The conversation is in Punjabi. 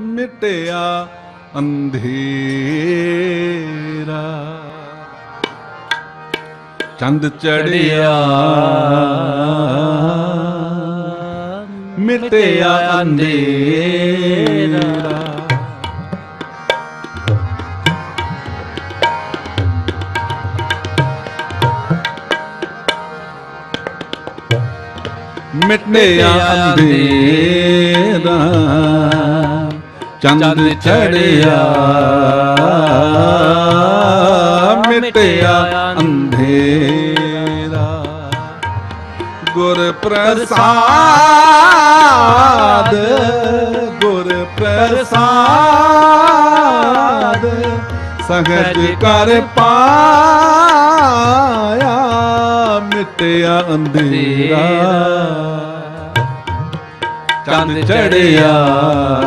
ਮਿਟਿਆ ਅੰਧੇਰਾ। ਚੰਦ ਚੜਿਆ। ਮਿਟਿਆ ਅੰਧੇਰਾ। ਮਿਟਿਆ ਅੰਧੇਰਾ। ਚੰਦ ਚੜਿਆ, ਮਿਟਿਆ ਅੰਧੇਰਾ। ਗੁਰ ਪ੍ਰਸਾਦ ਗੁਰ ਪ੍ਰਸਾਦ ਸਹਜ ਕਰ ਪਾਇਆ, ਮਿਟਿਆ ਅੰਧੇਰਾ। ਚੰਦ ਚੜਿਆ।